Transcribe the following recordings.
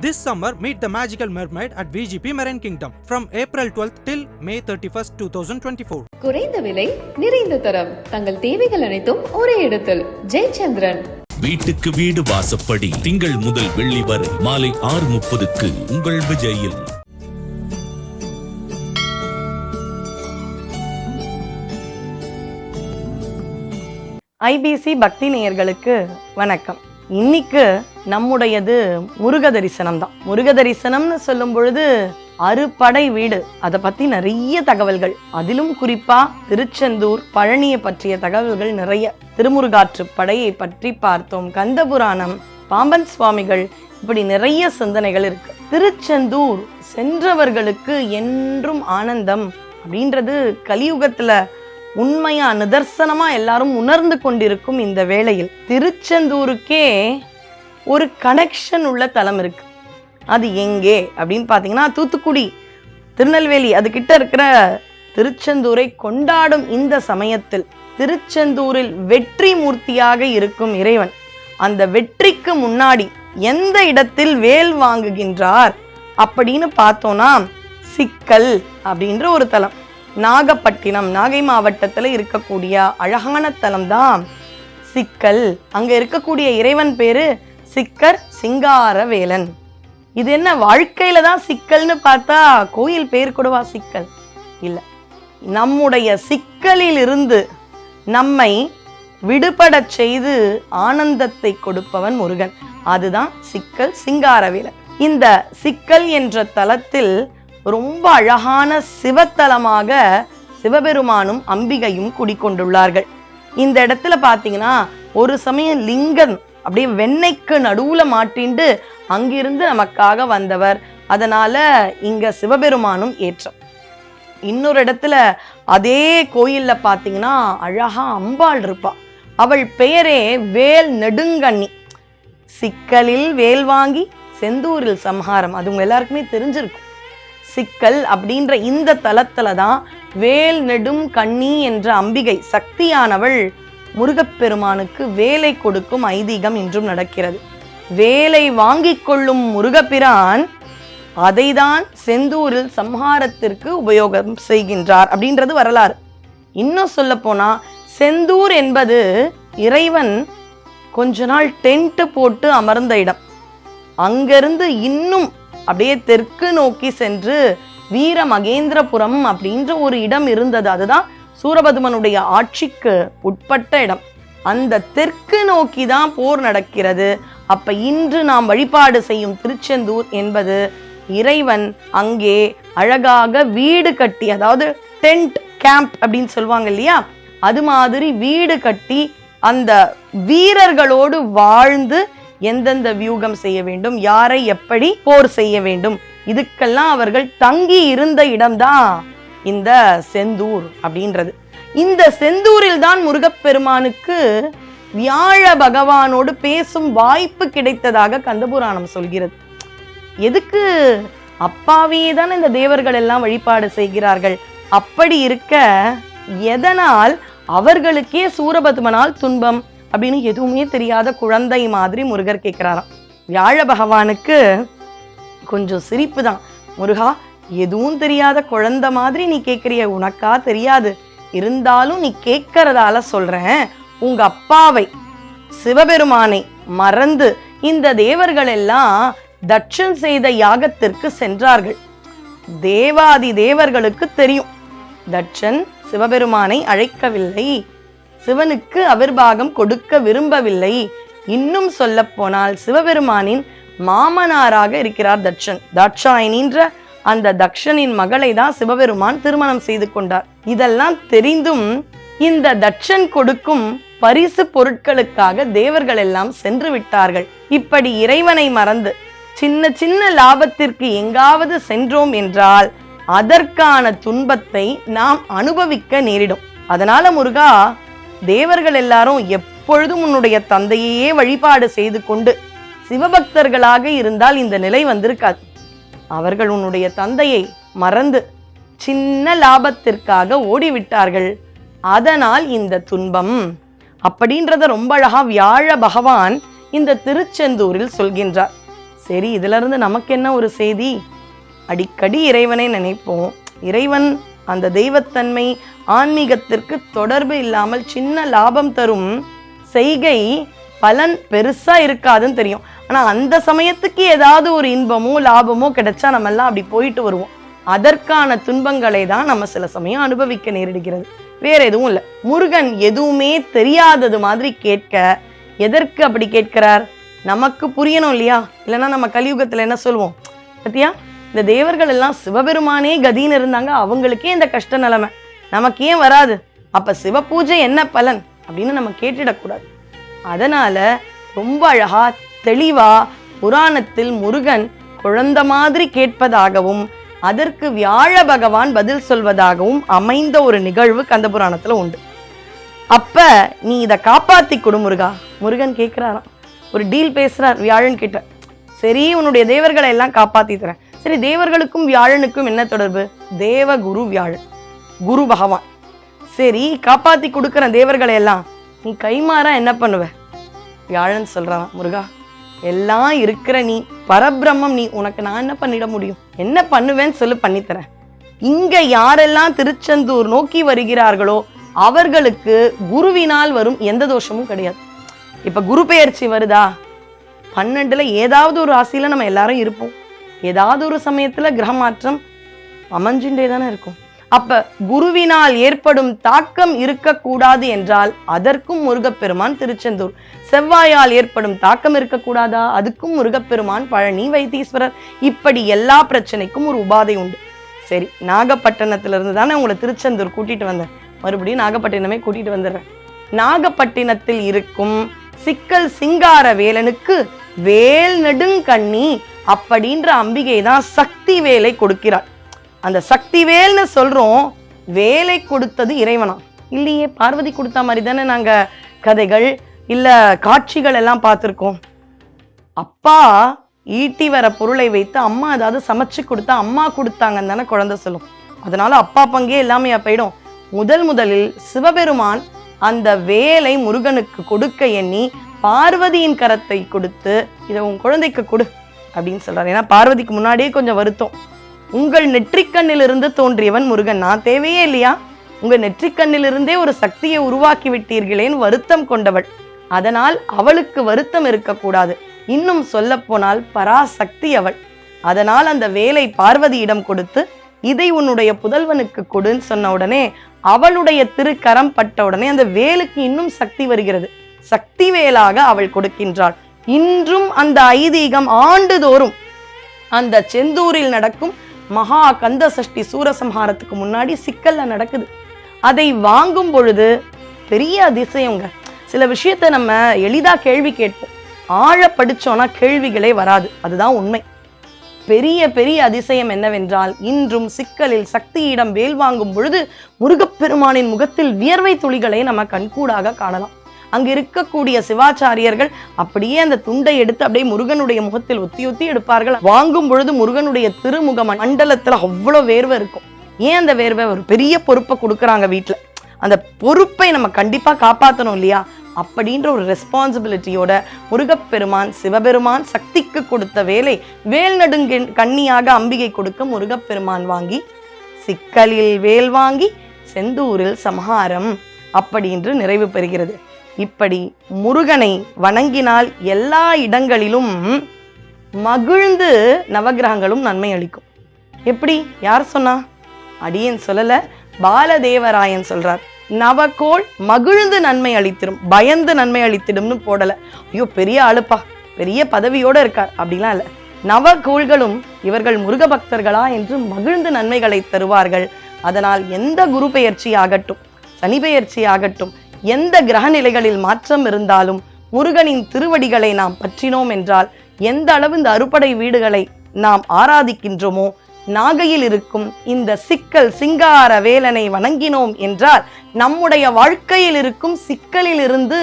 This summer, meet the magical mermaid at VGP Marine Kingdom from April 12th till May 31st, 2024. குறைந்த விலை நிறைந்த தரம். தங்கள் தேவைகள் அனைத்தும் ஒரே இடத்தில். ஜெயச்சந்திரன். வீட்டுக்கு வீடு வாசப்படி திங்கள் முதல் வெள்ளி வரை மாலை ஆறு முப்பதுக்கு உங்கள் விஜயில். ஐபிசி பக்தி நேயர்களுக்கு வணக்கம். இன்னைக்கு நம்முடையது முருக தரிசனம் தான் முருக தரிசனம்னு சொல்லும் பொழுது அறுபடை வீடு. அதை பத்தி நிறைய தகவல்கள். அதிலும் குறிப்பா திருச்செந்தூர் பழனியை பற்றிய தகவல்கள் நிறைய. திருமுருகாற்று படையை பற்றி பார்த்தோம். கந்தபுராணம் பாம்பன் சுவாமிகள் இப்படி நிறைய சிந்தனைகள் இருக்கு. திருச்செந்தூர் சென்றவர்களுக்கு என்றும் ஆனந்தம் அப்படின்றது கலியுகத்துல உண்மையா நிதர்சனமா எல்லாரும் உணர்ந்து கொண்டிருக்கும் இந்த வேளையில் திருச்செந்தூருக்கே ஒரு கனெக்ஷன் உள்ள தலம் இருக்கு. அது எங்கே அப்படின்னு பார்த்தீங்கன்னா தூத்துக்குடி திருநெல்வேலி அது கிட்ட இருக்கிற திருச்செந்தூரை கொண்டாடும் இந்த சமயத்தில் திருச்செந்தூரில் வெற்றி மூர்த்தியாக இருக்கும் இறைவன் அந்த வெற்றிக்கு முன்னாடி எந்த இடத்தில் வேல் வாங்குகின்றார் அப்படின்னு பார்த்தோம்னா சிக்கல் அப்படின்ற ஒரு தலம். நாகப்பட்டினம் நாகை மாவட்டத்தில் இருக்கக்கூடிய அழகான தலம் தான் சிக்கல். அங்க இருக்கக்கூடிய இறைவன் பேரு சிக்கர் சிங்காரவேலன். இது என்ன வாழ்க்கையில தான் சிக்கல்னு பார்த்தா கோயில் பேர் கூடவா சிக்கல்? இல்ல. நம்முடைய சிக்கலில் இருந்து நம்மை விடுபடச் செய்து ஆனந்தத்தை கொடுப்பவன் முருகன். அதுதான் சிக்கல் சிங்காரவேலன். இந்த சிக்கல் என்ற தலத்தில் ரொம்ப அழகான சிவத்தலமாக சிவபெருமானும் அம்பிகையும் குடிக்கொண்டுள்ளார்கள் இந்த இடத்துல பார்த்தீங்கன்னா ஒரு சமயம் லிங்கன் அப்படியே வெண்ணெய்க்கு நடுவுல மாட்டிண்டு அங்கிருந்து நமக்காக வந்தவர். அதனால இங்க சிவபெருமானும் ஏற்றம். இன்னொரு இடத்துல அதே கோயில்ல பார்த்தீங்கன்னா அழகா அம்பாள் இருப்பா. அவள் பெயரே வேல் நெடுங்கண்ணி. சிக்கலில் வேல் வாங்கி செந்தூரில் சம்ஹாரம். அது உங்க எல்லாருக்குமே தெரிஞ்சிருக்கும். சிக்கல் அப்படின்ற இந்த தலத்துல தான் வேல் நெடும் கண்ணி என்ற அம்பிகை சக்தியானவள் முருகப்பெருமானுக்கு வேலை கொடுக்கும் ஐதீகம் இன்றும் நடக்கிறது. வேலை வாங்கிக் கொள்ளும் முருகப்பிரான் அதைதான் செந்தூரில் சம்ஹாரத்திற்கு உபயோகம் செய்கின்றார் அப்படின்றது வரலாறு. இன்னும் சொல்ல போனா செந்தூர் என்பது இறைவன் கொஞ்ச நாள் டென்ட் போட்டு அமர்ந்த இடம். அங்கிருந்து இன்னும் அப்படியே தெற்கு நோக்கி சென்று வீர மகேந்திரபுரம் அப்படின்ற ஒரு இடம் இருந்தது. அதுதான் சூரபதுமனுடைய ஆட்சிக்கு உட்பட்ட இடம். அந்த தெற்கு நோக்கி தான் போர் நடக்கிறது. அப்ப இன்று நாம் வழிபாடு செய்யும் திருச்செந்தூர் என்பது இறைவன் அங்கே அழகாக வீடு கட்டி அதாவது டென்ட் கேம்ப் அப்படின்னு சொல்லுவாங்க இல்லையா? அது மாதிரி வீடு கட்டி அந்த வீரர்களோடு வாழ்ந்து எந்தெந்த வியூகம் செய்ய வேண்டும் யாரை எப்படி போர் செய்ய வேண்டும் இதுக்கெல்லாம் அவர்கள் தங்கி இருந்த இடம்தான் இந்த செந்தூர் அப்படின்றது. இந்த செந்தூரில் தான் முருகப்பெருமானுக்கு வியாழ பகவானோடு பேசும் வாய்ப்பு கிடைத்ததாக கந்தபுராணம் சொல்கிறது. எதுக்கு? அப்பாவே தான் இந்த தேவர்கள் எல்லாம் வழிபாடு செய்கிறார்கள். அப்படி இருக்க எதனால் அவர்களுக்கே சூரபத்மனால் துன்பம் அப்படின்னு எதுவுமே தெரியாத குழந்தை மாதிரி முருகர் கேட்குறாராம் வியாழ பகவானுக்கு கொஞ்சம் சிரிப்பு தான் முருகா எதுவும் தெரியாத குழந்தை மாதிரி நீ கேட்குறிய உனக்கா தெரியாது. இருந்தாலும் நீ கேட்கறதால சொல்றேன் உங்க அப்பாவை சிவபெருமானை மறந்து இந்த தேவர்கள் எல்லாம் தட்சன் செய்த யாகத்திற்கு சென்றார்கள். தேவாதி தேவர்களுக்கு தெரியும். தட்சன் சிவபெருமானை அழைக்கவில்லை. சிவனுக்கு அவிர்வாகம் கொடுக்க விரும்பவில்லை. இன்னும் சொல்ல போனால் சிவபெருமானின் மாமனாராக இருக்கிறார் தட்சன். தட்சாயினின்ற அந்த தக்ஷனின் மகளை தான் சிவபெருமான் திருமணம் செய்து கொண்டார். இதெல்லாம் தெரிந்தும் இந்த தட்சன் கொடுக்கும் பரிசு பொருட்களுக்காக தேவர்கள் எல்லாம் சென்று விட்டார்கள். இப்படி இறைவனை மறந்து சின்ன சின்ன லாபத்திற்கு எங்காவது சென்றோம் என்றால் அதற்கான துன்பத்தை நாம் அனுபவிக்க நேரிடும். அதனால முருகா தேவர்கள் எல்லாரும் எப்பொழுதும் உன்னுடைய தந்தையே வழிபாடு செய்து கொண்டு சிவபக்தர்களாக இருந்தால் இந்த நிலை வந்திருக்காது. அவர்கள் உன்னுடைய தந்தையை மறந்து சின்ன லாபத்திற்காக ஓடிவிட்டார்கள். அதனால் இந்த துன்பம். அப்படின்றத ரொம்ப அழகா வியாழ பகவான் இந்த திருச்செந்தூரில் சொல்கின்றார். சரி இதுல இருந்து நமக்கு என்ன ஒரு செய்தி? அடிக்கடி இறைவனை நினைப்போம். இறைவன் அந்த தெய்வத்தன்மை ஆன்மீகத்திற்கு தொடர்பு இல்லாமல் சின்ன லாபம் தரும் செய்கை பலன் பெருசா இருக்காதுன்னு தெரியும். ஆனா அந்த சமயத்துக்கு ஏதாவது ஒரு இன்பமோ லாபமோ கிடைச்சா நம்ம எல்லாம் அப்படி போயிட்டு வருவோம். அதற்கான துன்பங்களை தான் நம்ம சில சமயம் அனுபவிக்க நேரிடுகிறது. வேற எதுவும் இல்லை. முருகன் எதுவுமே தெரியாதது மாதிரி கேட்க எதற்கு அப்படி கேட்கிறார்? நமக்கு புரியணும் இல்லையா? இல்லைன்னா நம்ம கலியுகத்துல என்ன சொல்லுவோம் பத்தியா? இந்த தேவர்கள் எல்லாம் சிவபெருமானே கதின்னு இருந்தாங்க. அவங்களுக்கே இந்த கஷ்ட நிலைமை. நமக்கு ஏன் வராது? அப்ப சிவ பூஜை என்ன பலன்? அப்படின்னு நம்ம கேட்டுடக்கூடாது. அதனால ரொம்ப அழகா தெளிவா புராணத்தில் முருகன் குழந்த மாதிரி கேட்பதாகவும் அதற்கு வியாழ பகவான் பதில் சொல்வதாகவும் அமைந்த ஒரு நிகழ்வு கந்த புராணத்துல உண்டு. அப்ப நீ இதை காப்பாத்தி கொடு முருகா. முருகன் கேட்கிறாராம் ஒரு டீல் பேசுறார் வியாழன் கிட்ட. சரி உன்னுடைய தேவர்களை எல்லாம் காப்பாத்தி தரேன். சரி தேவர்களுக்கும் வியாழனுக்கும் என்ன தொடர்பு? தேவ குரு வியாழன். குரு பகவான். சரி காப்பாத்தி கொடுக்குற தேவர்களை எல்லாம் நீ கைமாறா என்ன பண்ணுவ? வியாழன் சொல்றான் முருகா எல்லாம் இருக்கிற நீ பரபிரம்மம் நீ உனக்கு நான் என்ன பண்ணிட முடியும்? என்ன பண்ணுவேன்னு சொல்லி பண்ணித்தரேன். இங்க யாரெல்லாம் திருச்செந்தூர் நோக்கி வருகிறார்களோ அவர்களுக்கு குருவினால் வரும் எந்த தோஷமும் கிடையாது. இப்ப குரு பெயர்ச்சி வருதா? பன்னெண்டுல ஏதாவது ஒரு ராசியில நம்ம எல்லாரும் இருப்போம். ஏதாவது ஒரு சமயத்துல கிரக மாற்றம் அமைஞ்சுட்டே தானே இருக்கும். அப்ப குருவினால் ஏற்படும் தாக்கம் இருக்கக்கூடாது என்றால் அதற்கும் முருகப்பெருமான் திருச்செந்தூர். செவ்வாயால் ஏற்படும் தாக்கம் இருக்கக்கூடாதா? அதுக்கும் முருகப்பெருமான் பழனி வைத்தீஸ்வரர். இப்படி எல்லா பிரச்சனைக்கும் ஒரு உபாதை உண்டு. சரி நாகப்பட்டினத்திலிருந்து தானே உங்களை திருச்செந்தூர் கூட்டிட்டு வந்தேன். மறுபடியும் நாகப்பட்டினமே கூட்டிட்டு வந்துடுறேன். நாகப்பட்டினத்தில் இருக்கும் சிக்கல் சிங்கார வேலனுக்கு வேல் நெடுங்கண்ணி அப்படின்ற அம்பிகை தான் சக்தி வேலை கொடுக்கிறாள். அந்த சக்தி வேல்னு சொல்கிறோம் வேலை கொடுத்தது இறைவனா? இல்லையே பார்வதி கொடுத்த மாதிரி தானே நாங்கள் கதைகள் இல்லை காட்சிகள் எல்லாம் பார்த்துருக்கோம். அப்பா ஈட்டி வர பொருளை வைத்து அம்மா ஏதாவது சமைச்சு கொடுத்தா அம்மா கொடுத்தாங்கன்னு தானே குழந்தை சொல்லும். அதனால அப்பா பங்கே எல்லாமே போயிடும். முதல் முதலில் சிவபெருமான் அந்த வேலை முருகனுக்கு கொடுக்க எண்ணி பார்வதியின் கரத்தை கொடுத்து இதை உன் குழந்தைக்கு கொடு. அப்படின்னு சொல்றாரு. ஏன்னா பார்வதிக்கு முன்னாடியே கொஞ்சம் வருத்தம். உங்கள் நெற்றிக்கண்ணிலிருந்து தோன்றியவன் முருகன். நான் தேவையே இல்லையா? உங்க நெற்றிக்கண்ணிலிருந்தே ஒரு சக்தியை உருவாக்கி விட்டீர்களேன்னு வருத்தம் கொண்டவள். அதனால் அவளுக்கு வருத்தம் இருக்கக்கூடாது. இன்னும் சொல்லப்போனால் பராசக்தி அவள். அதனால் அந்த வேலை பார்வதியிடம் கொடுத்து இதை உன்னுடைய புதல்வனுக்கு கொடுன்னு சொன்ன உடனே அவளுடைய திருக்கரம் பட்ட உடனே அந்த வேலுக்கு இன்னும் சக்தி வருகிறது. சக்தி வேலாக அவள் கொடுக்கின்றாள். இன்றும் அந்த ஐதீகம் ஆண்டுதோறும் அந்த செந்தூரில் நடக்கும் மகா கந்த சஷ்டி சூரசம்ஹாரத்துக்கு முன்னாடி சிக்கல்ல நடக்குது. அதை வாங்கும் பொழுது பெரிய அதிசயங்க. சில விஷயத்தை நம்ம எளிதா கேள்வி கேட்போம். ஆழ படிச்சோம்னா கேள்விகளே வராது. அதுதான் உண்மை. பெரிய பெரிய அதிசயம் என்னவென்றால் இன்றும் சிக்கலில் சக்தியிடம் வேல் வாங்கும் பொழுது முருகப்பெருமானின் முகத்தில் வியர்வை துளிகளை நம்ம கண்கூடாக காணலாம். அங்கு இருக்கக்கூடிய சிவாச்சாரியர்கள் அப்படியே அந்த துண்டை எடுத்து அப்படியே முருகனுடைய முகத்தில் ஒத்தி ஒத்தி எடுப்பார்கள். வாங்கும் பொழுது முருகனுடைய திருமுக மண்டலத்துல அவ்வளவு வேர்வை இருக்கும். ஏன் அந்த வேர்வை? ஒரு பெரிய பொறுப்பை கொடுக்குறாங்க வீட்டுல அந்த பொறுப்பை நம்ம கண்டிப்பா காப்பாற்றணும் இல்லையா? அப்படின்ற ஒரு ரெஸ்பான்சிபிலிட்டியோட முருகப்பெருமான் சிவபெருமான் சக்திக்கு கொடுத்த வேலை வேல் நடுங்க கண்ணியாக அம்பிகை கொடுக்க முருகப்பெருமான் வாங்கி சிக்கலில் வேல் வாங்கி செந்தூரில் சம்ஹாரம் அப்படின்று நிறைவு பெறுகிறது. இப்படி முருகனை வணங்கினால் எல்லா இடங்களிலும் மகிழ்ந்து நவகிரகங்களும் நன்மை அளிக்கும். எப்படி? யார் சொன்னா? அடியன் சொல்லல பாலதேவராயன் சொல்றார். நவகோள் மகிழ்ந்து நன்மை அளித்திடும் பயந்து நன்மை அளித்திடும்னு போடல. ஐயோ பெரிய ஆளுப்பா பெரிய பதவியோட இருக்கார் அப்படிலாம் இல்லை. நவகோள்களும் இவர்கள் முருக பக்தர்களா என்று மகிழ்ந்து நன்மைகளை தருவார்கள். அதனால் எந்த குரு பெயர்ச்சி ஆகட்டும் சனி பெயர்ச்சி ஆகட்டும் எந்த கிரக நிலைகளில் மாற்றம் இருந்தாலும் முருகனின் திருவடிகளை நாம் பற்றினோம் என்றால் எந்த அளவு இந்த அறுபடை வீடுகளை நாம் ஆராதிக்கின்றோமோ நாகையில் இருக்கும் இந்த சிக்கல் சிங்கார வேலனை வணங்கினோம் என்றால் நம்முடைய வாழ்க்கையில் இருக்கும் சிக்கலில் இருந்து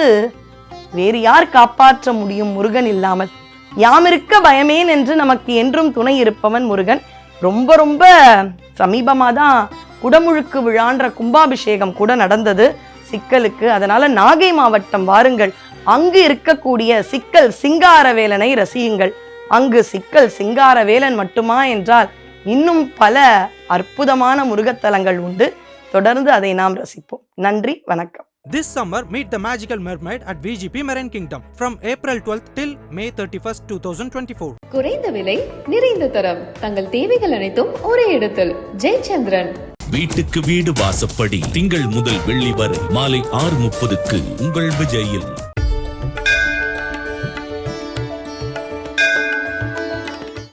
வேறு யார் காப்பாற்ற முடியும் முருகன் இல்லாமல்? யாமிருக்க பயமேன் என்று நமக்கு என்றும் துணை இருப்பவன் முருகன். ரொம்ப ரொம்ப சமீபமாக தான் குடமுழுக்கு விழான்ற கும்பாபிஷேகம் கூட நடந்தது. சிக்கலுக்கு. அதனால நாகை மாவட்டம் வாருங்கள். அங்கு இருக்கக்கூடிய சிக்கல் சிங்காரவேலனை ரசியுங்கள். அங்கு சிக்கல் சிங்காரவேலன் மட்டுமா என்றால் இன்னும் பல அற்புதமான முருகத்தலங்கள் உண்டு. தொடர்ந்து அதை நாம் ரசிப்போம். நன்றி வணக்கம். This summer, meet the magical mermaid at VGP Marine Kingdom from April 12th till May 31st, 2024. குறைந்த விலை நிறைந்த தரம். தங்கள் தேவைகள் அனைத்தும் ஒரே இடத்தில். ஜெயச்சந்திரன். வீட்டுக்கு வீடு வாசப்படி திங்கள் முதல் வெள்ளி வரை மாலை ஆறு முப்பதுக்கு உங்கள் விஜயில்.